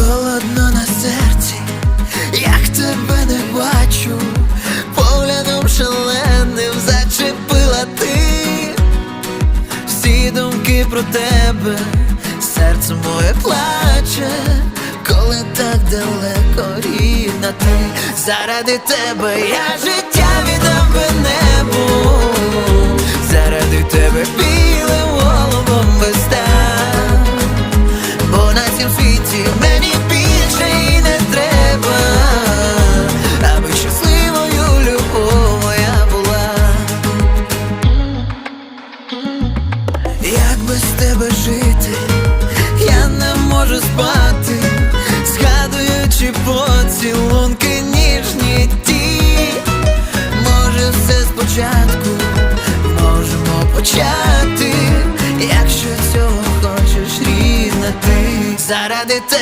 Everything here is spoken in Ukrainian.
холодно на серці, як тебе не бачу, поглядом шаленим зачепила ти. Всі думки про тебе, серце моє плаче, коли так далеко рідна ти, заради тебе я життя цім світі мені більше і не треба, аби щасливою любов моя була. Як без тебе жити, я не можу спати, згадуючи поцілунки ніжні ті, може, все спочатку можемо почати. さら出て